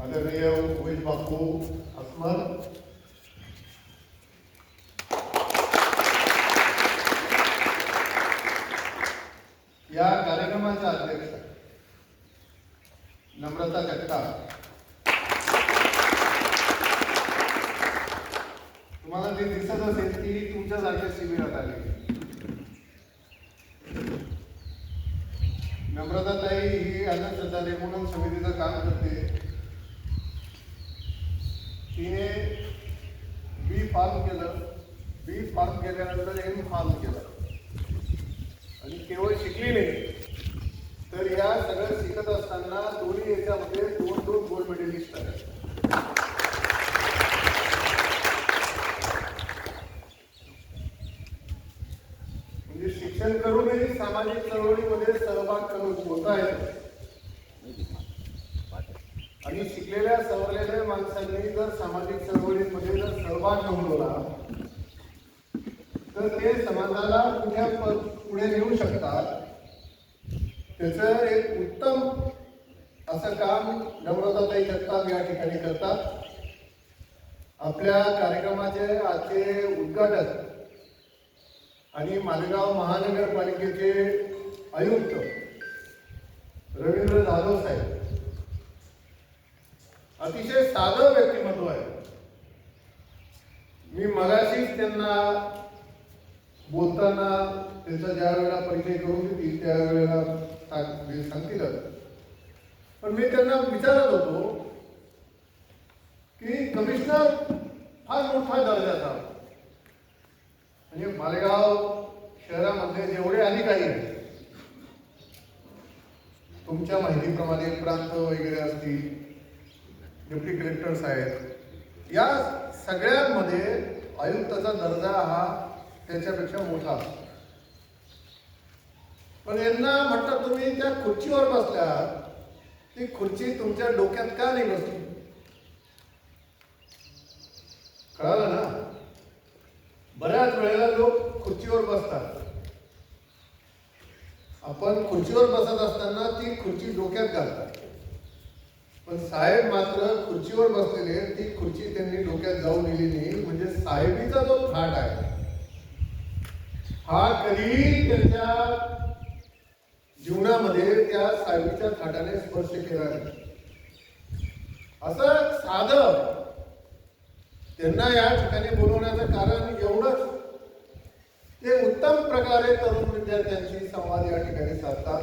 आदरणीय उमेश बापू अस्मल या कार्यक्रमाच्या अध्यक्ष नम्रता जगताप तुम्हाला ते दिसत असेल ती तुमच्यासारख्या शिबिरात आली नम्रताताई ही अंधश्रद्धा निर्मूलन समितीचं काम करते तिने बी फार्म केलं बी फार्म केल्यानंतर एम फार्म केलं. आणि केवळ शिकली नाही तर या सगळं शिकत असताना दोन्ही याच्यामध्ये दोन दोन गोल्ड मेडलिस्ट आहेत म्हणजे शिक्षण करूनही सामाजिक चळवळीमध्ये सहभाग करून होत आहे. आणि शिकलेल्या सवरलेल्या माणसांनी जर सामाजिक चळवळीमध्ये जर तर ते समाजाला कुठ्या पुढे नेऊ शकतात त्याचं एक उत्तम असं काम नम्रताताई जगताप या ठिकाणी करतात. आपल्या कार्यक्रमाचे आजचे उद्घाटक आणि मालेगाव महानगरपालिकेचे आयुक्त रवींद्र जाधव साहेब. अतिशय साधं व्यक्तिमत्व आहे. मी मगाशीच त्यांना बोलताना त्यांचा ज्या वेळेला परिचय करून देतील त्या वेळेला सांग- म्हणजे सांगतीलच. पण मी त्यांना विचारत होतो की कमिशनर फार मोठा दर्जाचा म्हणजे मालेगाव शहरामध्ये जेवढे काही आहेत तुमच्या माहितीप्रमाणे प्रांत वगैरे असतील डेप्टी कलेक्टर्स आहेत या सगळ्यांमध्ये आयुक्ताचा दर्जा हा त्याच्यापेक्षा मोठा असतो. पण यांना म्हटलं तुम्ही त्या खुर्चीवर बसल्यात ती खुर्ची तुमच्या डोक्यात का नाही बसली? कळालं ना? बऱ्याच वेळेला लोक खुर्चीवर बसतात. आपण खुर्चीवर बसत असताना ती खुर्ची डोक्यात घालतात. पण साहेब मात्र खुर्चीवर बसलेले ती खुर्ची त्यांनी डोक्यात जाऊन दिली नाही म्हणजे साहेबीचा जो थाट आहे हा कधी त्यांच्या जीवनामध्ये त्या साहेबीच्या थाटाने स्पर्श केला नाही. असं साधं त्यांना या ठिकाणी बोलवण्याचं कारण एवढंच. ते उत्तम प्रकारे तरुण विद्यार्थ्यांशी संवाद या ठिकाणी साधतात.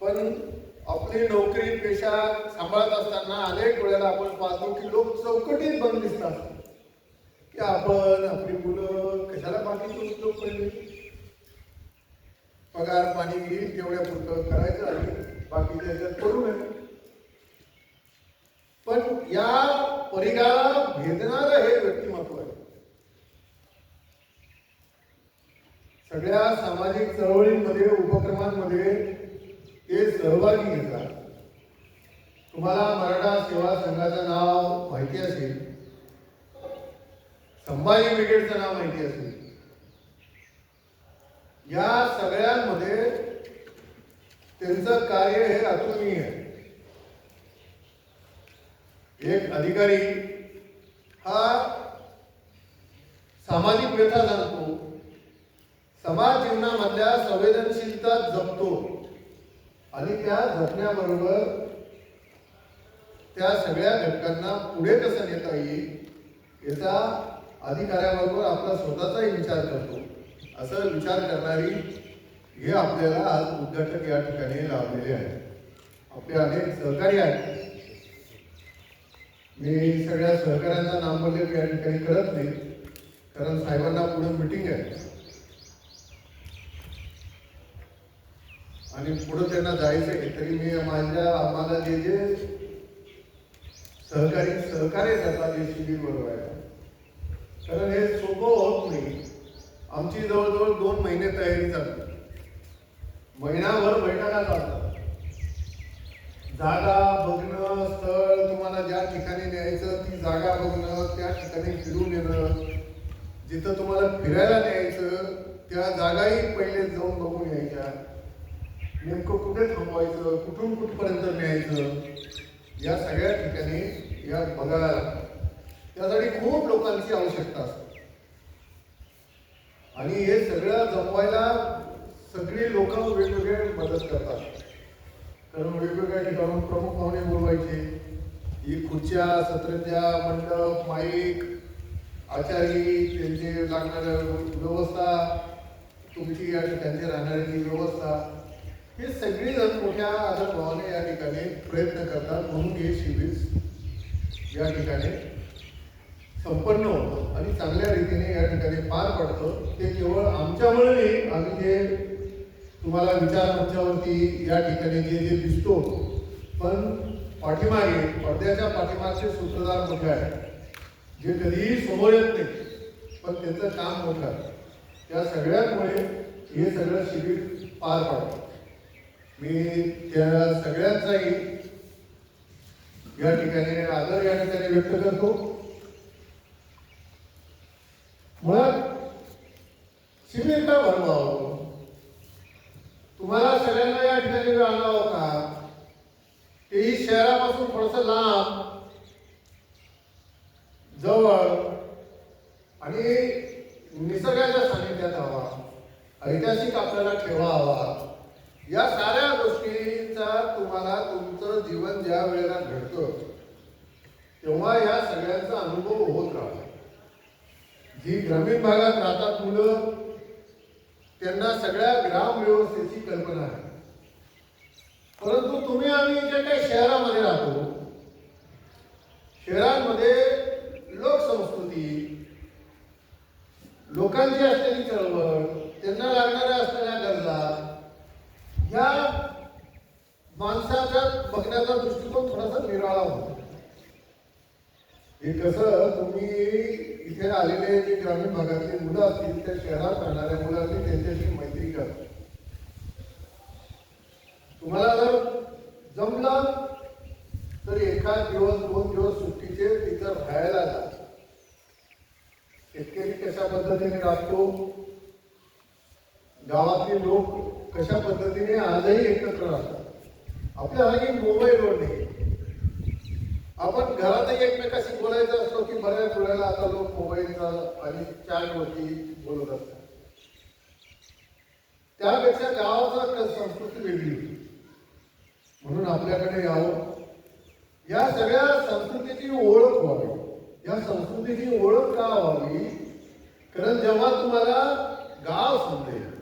पण आपली नोकरी पेशा सांभाळत असताना अनेक वेळेला आपण पाहतो की लोक चौकटीत बंद दिसतात. की आपण आपली मुलं कशाला बाकीचे उद्योग पडले पगार पाणी घेईल तेवढ्या पुरतं करायचं आहे. बाकीच्या ह्याच्यात करू नये. पण या परिघाला भेदणारं हे व्यक्तिमत्व आहे. सगळ्या सामाजिक चळवळींमध्ये उपक्रमांमध्ये ते सहभागी घेतात. तुम्हाला मराठा सेवा संघाचं नाव माहिती असेल. संभाजी ब्रिगेडचं नाव माहिती असेल. या सगळ्यांमध्ये त्यांचं कार्य हे अतुलनीय आहे. एक अधिकारी हा सामाजिक व्यथा जाणतो समाज जीवनामधल्या संवेदनशीलता जपतो. आणि त्या जपण्याबरोबर त्या सगळ्या घटकांना पुढे कसं नेता येईल याचा अधिकाऱ्याबरोबर आपला स्वतःचाही विचार करतो. असं विचार करणारी हे आपल्याला आज उद्घाटक या ठिकाणी लावलेले आहे आपले अनेक सहकारी आहेत. मी सगळ्या सहकाऱ्यांचा नामोल्लेख या ठिकाणी करत नाही. कारण साहेबांना पुढे मिटिंग आहे. आणि पुढे त्यांना जायचं आहे तरी मी माझ्या आम्हाला जे जे सहकारी सहकार्य करतात जे शिबिर बरोबर आहे कारण हे सोपं होत नाही. आमची जवळजवळ दोन महिने तयारी चालते महिनाभर बैठका चालतात जागा बघणं स्थळ तुम्हाला ज्या ठिकाणी न्यायचं ती जागा बघणं त्या ठिकाणी फिरून येणं जिथं तुम्हाला फिरायला न्यायचं त्या जागाही पहिले जाऊन बघून यायच्या. नेमकं कुठे थांबवायचं? कुठून कुठपर्यंत न्यायचं? या सगळ्या ठिकाणी या बघायला त्यासाठी खूप लोकांची आवश्यकता असते. आणि हे सगळं जमवायला सगळी लोक वेगवेगळे मदत करतात. कारण वेगवेगळ्या ठिकाणून प्रमुख पाहुणे बोलवायचे. ही खुर्च्या सत्रज्ञा मंडप माईक आचारी त्यांचे लागणाऱ्या व्यवस्था तुमची या त्यांची राहणाऱ्याची व्यवस्था. हे सगळी जण मोठ्या आदरभावाने या ठिकाणी प्रयत्न करतात. म्हणून हे शिबिर या ठिकाणी संपन्न होतं आणि चांगल्या रीतीने या ठिकाणी पार पडतं. ते केवळ आमच्यामुळे नाही आम्ही जे तुम्हाला विचार मंचावरती या ठिकाणी जे जे दिसतो पण पाठीमागे पडद्याच्या पाठीमागचे सूत्रधार मोठे आहे जे कधीही समोर येत नाही पण त्याचं काम मोठं आहे. त्या सगळ्यांमुळे हे सगळं शिबिर पार पडतं. मी त्या सगळ्यांचाही या ठिकाणी आदर या ठिकाणी व्यक्त करतो. मुळात शिबिर का भरवावं तुम्हाला सगळ्यांना या ठिकाणी वेळ आणावं हो का? तेही शहरापासून थोडस लांब जवळ आणि निसर्गाच्या सानिध्यात हवा. ऐतिहासिक आपल्याला ठेवा हवा. या साऱ्या गोष्टींचा तुम्हाला तुमचं जीवन ज्या वेळेला घडतं तेव्हा या सगळ्यांचा अनुभव होत राहतो. जी ग्रामीण भागात राहतात मुलं त्यांना सगळ्या ग्राम व्यवस्थेची कल्पना आहे. परंतु तुम्ही आम्ही जे काही शहरामध्ये राहतो. शहरांमध्ये लोकसंस्कृती लोकांची असलेली चळवळ त्यांना लागणाऱ्या असलेल्या गरजा ह्या माणसाच्या बघण्याचा दृष्टिकोन थोडासा निराळा होतो. हे कसं तुम्ही इथे आलेले जे ग्रामीण भागातली मुलं असतील त्या शहरात राहणाऱ्या मुलांनी त्यांच्याशी मैत्री करा. तुम्हाला जर जमलं तर एका दिवस दोन दिवस सुट्टीचे तिथं राहायला जा. शेतकरी कशा पद्धतीने राहतो गावातले लोक कशा पद्धतीने आजही एकत्र राहतात आपल्या हाही मोबाईलवर नाही आपण घरातही एकमेकाशी बोलायचं असतो की बऱ्याच वेळेला आता लोक मोबाईलचा आणि चॅटवरती बोलत असतात. त्यापेक्षा गावाचा संस्कृती वेगळी होती. म्हणून आपल्याकडे यावं. या सगळ्या संस्कृतीची ओळख व्हावी. या संस्कृतीची ओळख का व्हावी? कारण जेव्हा तुम्हाला गाव समजेल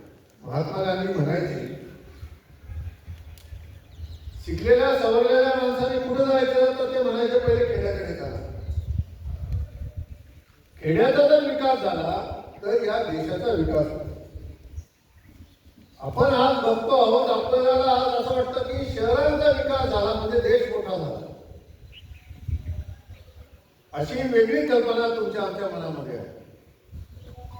महात्मा गांधी म्हणायचे शिकलेल्या सवरलेल्या माणसाने कुठं जायचं? तर ते म्हणायचे पहिले खेड्याकडे चला. खेड्याचा जर विकास झाला तर या देशाचा विकास होतो आपण आज बघतो आहोत आपल्याला आज असं वाटतं की शहरांचा विकास झाला म्हणजे देश मोठा झाला. अशी वेगळी कल्पना तुमच्या आमच्या मनामध्ये आहे.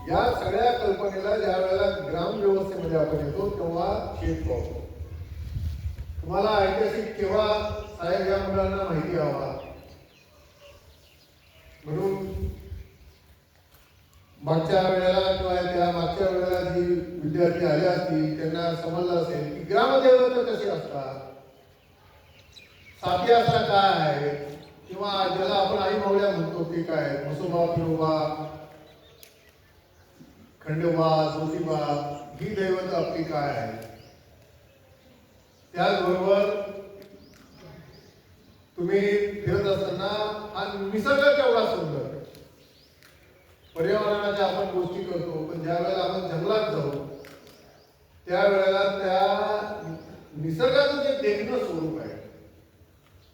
या सगळ्या कल्पनेला ज्या वेळेला ग्राम व्यवस्थेमध्ये आपण येतो तेव्हा शेत पावतो तुम्हाला ऐतिहासिक केव्हा साहेब या मुलांना माहिती हवा? म्हणून मागच्या वेळेला किंवा त्या मागच्या वेळेला जी विद्यार्थी आले असतील त्यांना समजलं असेल की ग्रामदेवता कशी असतात? साथी असता काय? आहे किंवा ज्याला आपण आई मावळ्या म्हणतो ते काय? मसोबा पिरोबा खंडोबा ज्योतिबा ही दैवत आपली काय आहे? त्याचबरोबर तुम्ही फिरत असताना हा निसर्ग केवढा सुंदर. पर्यावरणाच्या आपण गोष्टी करतो पण ज्या वेळेला आपण जंगलात जाऊ त्यावेळेला त्या निसर्गाचं जे देखणं स्वरूप आहे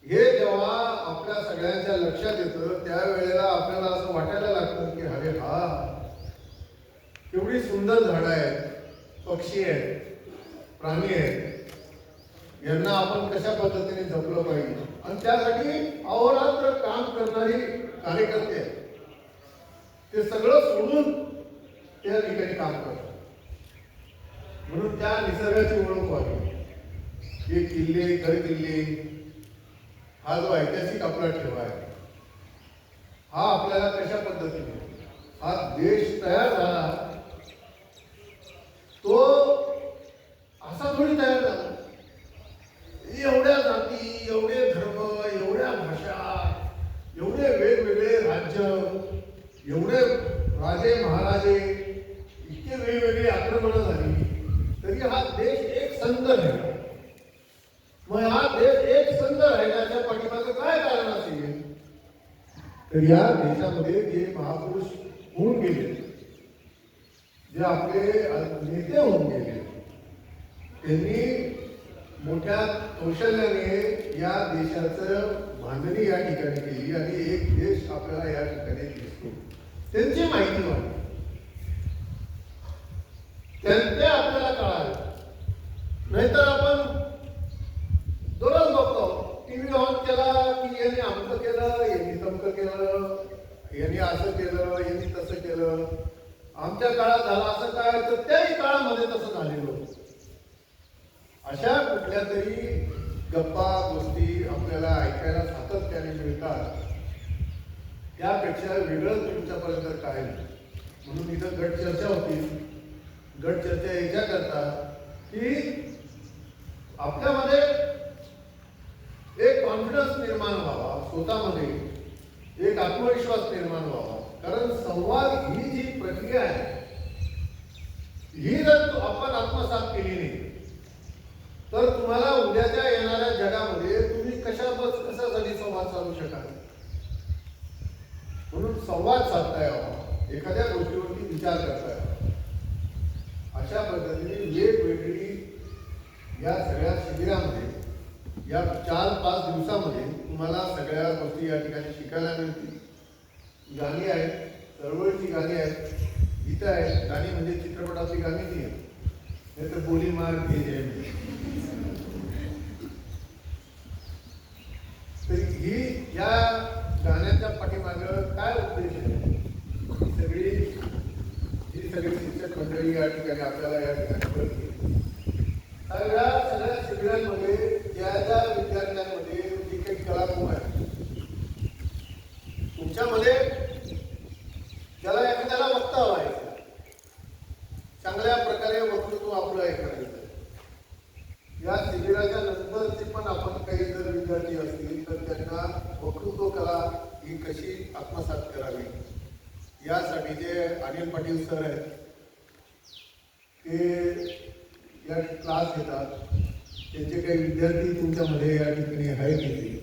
हे जेव्हा आपल्या सगळ्यांच्या लक्षात येतं त्यावेळेला आपल्याला असं वाटायला लागतं की अरे हा एवढी सुंदर झाडं आहेत पक्षी आहेत प्राणी आहेत. यांना आपण कशा पद्धतीने जपलं पाहिजे? आणि त्यासाठी अहोरात्र काम करणारी कार्यकर्ते आहेत. ते सगळं सोडून त्या ठिकाणी काम करतात. म्हणून त्या निसर्गाची ओळख व्हावी. हे किल्ले खरे किल्ले हा जो ऐतिहासिक आपला ठेवा आहे हा आपल्याला कशा पद्धतीने? हा देश तयार झाला तो असा थोडी तयार झाला. एवढ्या जाती एवढे धर्म एवढ्या भाषा एवढे वेगवेगळे राज्य एवढे राजे महाराजे इतके वेगवेगळी आक्रमणं झाली तरी हा देश एक संत आहे. मग हा देश एक संत त्याच्या पाठीमागं काय कारण असेल? तर या देशामध्ये जे महापुरुष होऊन गेले जे आपले नेते होऊन गेले. त्यांनी मोठ्या कौशल्याने या देशाचं बांधणी या ठिकाणी केली आणि एक देश आपल्याला या ठिकाणी दिसतो. त्यांची माहिती वाटली त्यांचे आपल्याला कळालं. नाहीतर आपण दररोज बघतो टीव्ही ऑन केला की यांनी अमकं केलं यांनी तमकं केलं यांनी असं केलं यांनी तसं केलं. आमच्या काळात झाला असं काय? तर त्याही काळामध्ये तसं झालेलं होतं. अशा कुठल्या तरी गप्पा गोष्टी आपल्याला ऐकायला सातत्याने मिळतात. त्यापेक्षा वेगळं तुमच्यापर्यंत काय नाही. म्हणून इथं गट चर्चा होती. गट चर्चा याच्याकरता की आपल्यामध्ये एक कॉन्फिडन्स निर्माण व्हावा स्वतःमध्ये एक आत्मविश्वास निर्माण व्हावा. कारण संवाद ही जी प्रक्रिया आहे ही जर आपण आत्मसात केली नाही तर तुम्हाला उद्याच्या येणाऱ्या जगामध्ये तुम्ही कशा बस कशासाठी संवाद साधू शकाल? म्हणून संवाद साधता यावा हो. एखाद्या गोष्टीवरती विचार करता यावा हो. अशा पद्धतीने वेगवेगळी या सगळ्या शिबिरामध्ये या चार पाच दिवसामध्ये तुम्हाला सगळ्या गोष्टी या ठिकाणी शिकायला मिळतील. गाणी आहेत चळवळीची गाणी आहेत गीतं आहेत. गाणी म्हणजे चित्रपटातली गाणी ती आहेत. नाही तर बोली मार घे म्हणजे. तर ही या गाण्याच्या पाठीमागं काय उद्देश आहे? ही सगळी ही सगळी शिक्षक मंडळी या ठिकाणी आपल्याला या ठिकाणी कळते या सगळ्या शिबिरांमध्ये ज्या ज्या विद्यार्थ्यांमध्ये जी काही कलागुण आहे तुमच्यामध्ये त्याला एखाद्याला वक्ता व्हायचं. चांगल्या प्रकारे वक्तृत्व आपलं ऐकायचं या शिबिराच्या नंतरचे पण आपण काही जर विद्यार्थी असतील तर त्यांना वक्तृत्व कला ही कशी आत्मसात करावी. यासाठी जे अनिल पाटील सर आहेत ते या क्लास घेतात. त्यांचे काही विद्यार्थी तुमच्यामध्ये या ठिकाणी आहेत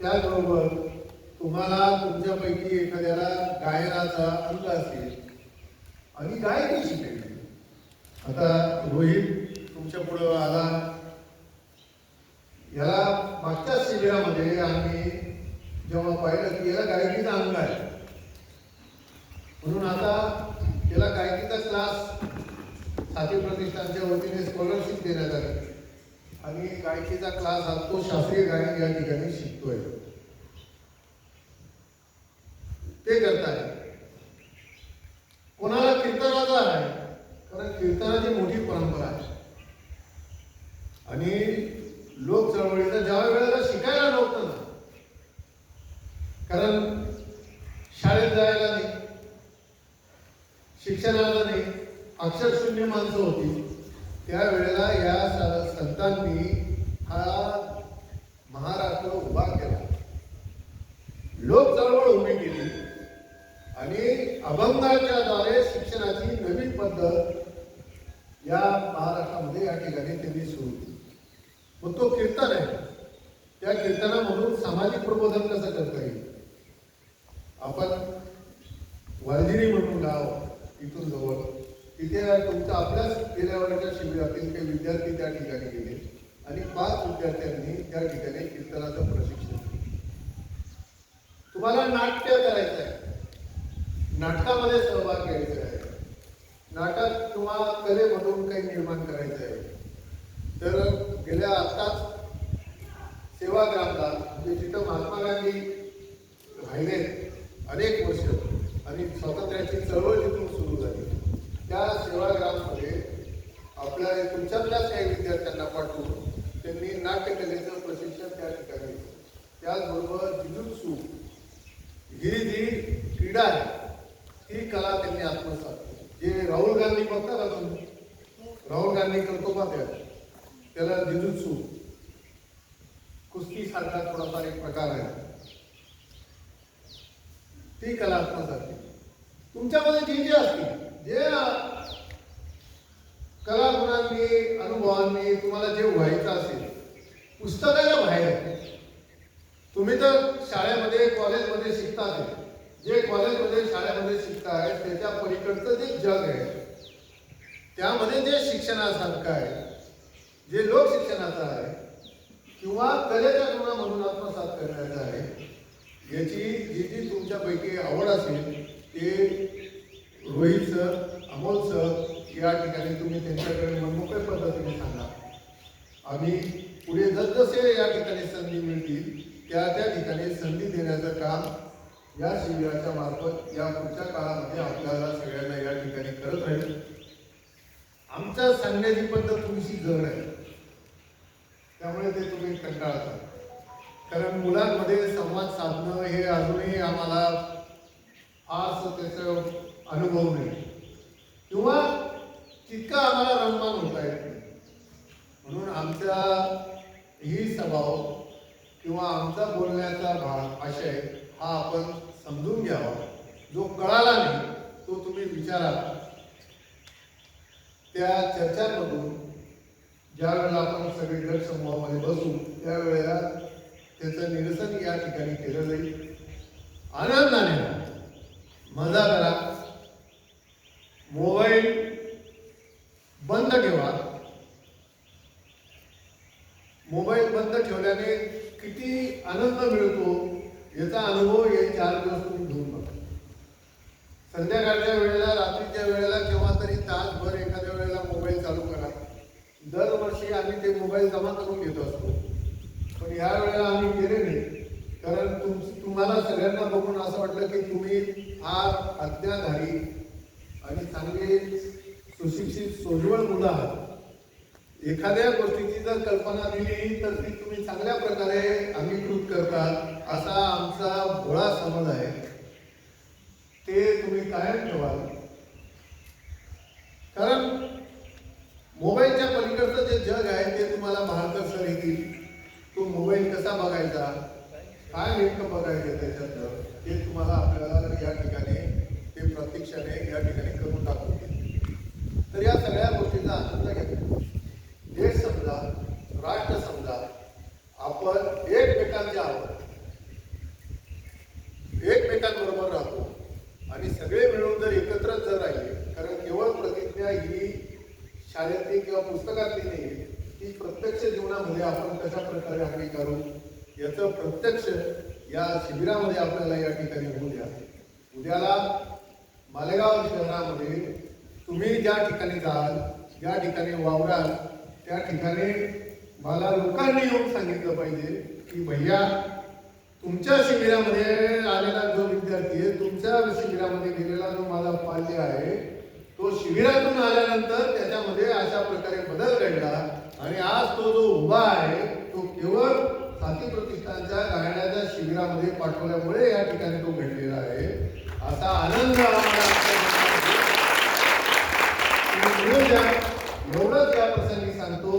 त्याचबरोबर तुम्हाला तुमच्यापैकी एखाद्याला गायनाचा अंग असेल आणि गायकी शिकायची आता रोहित तुमच्या पुढं आला. याला मागच्या शिबिरामध्ये आम्ही जेव्हा पाहिलं की याला गायकीचा अंग आहे. म्हणून आता त्याला गायकीचा क्लास साथी प्रतिष्ठानच्या वतीने स्कॉलरशिप देण्यात आली. आणि गायकीचा क्लास हा तो शास्त्रीय गायन या ठिकाणी शिकतोय. ते करताय. कोणाला कीर्तनाचा आहे? कारण कीर्तनाची मोठी परंपरा आहे. आणि लोक चळवळीचा ज्या वेळेला शिकायला नव्हतं ना कारण शाळेत जायला नाही शिक्षणाला नाही अक्षरशून्य माणसं होती. त्यावेळेला या संतांनी हा महाराष्ट्र उभा केला लोक चळवळ उभी केली आणि अभंगाच्या द्वारे शिक्षणाची नवीन पद्धत या महाराष्ट्रामध्ये या ठिकाणी त्यांनी सुरू केली. मग तो कीर्तन आहे. त्या कीर्तनामधून सामाजिक प्रबोधन कसं करता येईल? आपण वालजिरी म्हणून गाव इथून जवळ तिथे तुमच्या आपल्याच गेल्या वर्षाच्या शिबिरातील काही विद्यार्थी त्या ठिकाणी गेले आणि पाच विद्यार्थ्यांनी त्या ठिकाणी कीर्तनाचं प्रशिक्षण दिलं. तुम्हाला नाट्य करायचं आहे. नाटकामध्ये सहभाग घ्यायचा आहे. नाटक किंवा कलेमधून काही निर्माण करायचं आहे. तर गेल्या आत्ताच सेवाग्रामला म्हणजे जिथं महात्मा गांधी राहिले अनेक वर्ष आणि स्वातंत्र्याची चळवळ जिथून सुरू झाली त्या सेवाग्राममध्ये आपल्या तुमच्यातल्याच काही विद्यार्थ्यांना पाठवून त्यांनी नाट्यकलेचं प्रशिक्षण त्या ठिकाणी त्याचबरोबर जिजुत्सू ही जी क्रीडा आहे. ती कला त्यांनी आत्मसात जे राहुल गांधी बघता अजून तुम्ही राहुल गांधी करतो का त्या त्याला जिजुत्सू कुस्ती सारखा थोडाफार एक प्रकार आहे. ती कला आत्मसात केली. तुमच्यामध्ये जे जे असतील जे कला गुणांनी अनुभवांनी तुम्हाला जे व्हायचं असेल पुस्तकाच्या बाहेर. तुम्ही तर शाळेमध्ये कॉलेजमध्ये शिकता जे कॉलेजमध्ये शाळेमध्ये शिकत आहेत त्याच्या पलीकडचं जे जग आहे त्यामध्ये जे शिक्षणासारखं आहे जे लोकशिक्षणाचं आहे किंवा कलेच्या गुणा म्हणून आत्मसात करण्याचं आहे याची जी जी तुमच्यापैकी आवड असेल ते रोहित सर अमोल सर या ठिकाणी तुम्ही त्यांच्याकडे मनमोकळ्या पद्धतीने सांगा. आम्ही पुढे जसजसे या ठिकाणी संधी मिळतील त्या त्या ठिकाणी संधी देण्याचं काम या शिबिराच्या मार्फत या पुढच्या काळामध्ये आपल्याला सगळ्यांना या ठिकाणी करत राहील. आमच्या सांगण्याची पद्धत थोडीशी जड आहे. त्यामुळे ते तुम्ही कंटाळता. कारण मुलांमध्ये संवाद साधणं हे अजूनही आम्हाला फारसं त्याचं अनुभव नाही. किंवा तितका आम्हाला रममान होता येत नाही. म्हणून आमचा ही स्वभाव किंवा आमचा बोलण्याचा भाग आशय हा आपण समजून घ्यावा. जो कळाला नाही तो तुम्ही विचारा त्या चर्चांमधून ज्या वेळेला आपण सगळे गट समूहामध्ये बसू त्यावेळेला त्याचं निरसन या ठिकाणी केलं जाईल. आनंदाने मजा करा मोबाईल बंद ठेवा मोबाईल बंद ठेवल्याने किती आनंद मिळतो याचा अनुभव हे चार दिवस तुम्ही घेऊन बघा संध्याकाळच्या वेळेला रात्रीच्या वेळेला केव्हा तरी तासभर एखाद्या वेळेला मोबाईल चालू करा दरवर्षी आम्ही ते मोबाईल जमा करून घेत असतो पण या वेळेला आम्ही केले नाही कारण तुम तुम्हाला सगळ्यांना बघून असं वाटलं की तुम्ही फार अज्ञाधारी आणि चांगले सुशिक्षित सोजवळ मुलं आहात. एखाद्या गोष्टीची जर कल्पना दिली तर ती तुम्ही चांगल्या प्रकारे अंगीकृत करतात असा आमचा भोळा समज आहे. ते तुम्ही कायम ठेवाल. कारण मोबाईलच्या पलीकडचं जे जग आहे ते तुम्हाला भारतात सर येतील तो मोबाईल कसा बघायचा? काय नेमकं बघायचं त्याच्यातलं? ते तुम्हाला आपल्याला या ठिकाणी ते प्रत्यक्षाने या ठिकाणी करून दाखवतील. तर या सगळ्या गोष्टीचा आनंद घेतला देश समजा राष्ट्र समजा आपण एकमेकांचे आहोत. एकमेकांबरोबर राहतो. आणि सगळे मिळून जर एकत्र जर राहिले कारण केवळ प्रतिज्ञा ही शाळेतली किंवा पुस्तकातली नाही ती प्रत्यक्ष जीवनामध्ये आपण कशा प्रकारे अंगीकारू याचं प्रत्यक्ष या शिबिरामध्ये आपल्याला या ठिकाणी होऊ द्या. उद्याला मालेगाव शहरामध्ये तुम्ही ज्या ठिकाणी जाल ज्या ठिकाणी वावराल त्या ठिकाणी मला लोकांनी येऊन सांगितलं पाहिजे की भैया तुमच्या शिबिरामध्ये आलेला जो विद्यार्थी आहे तुमच्या शिबिरामध्ये गेलेला जो माझा पाल्य आहे तो शिबिरातून आल्यानंतर त्याच्यामध्ये अशा प्रकारे बदल घडला आणि आज तो जो उभा आहे तो केवळ साथी प्रतिष्ठानच्या गाण्याच्या शिबिरामध्ये पाठवल्यामुळे या ठिकाणी तो घडलेला आहे. असा आनंद आम्हाला मिळून द्या एवढंच या प्रसंगी सांगतो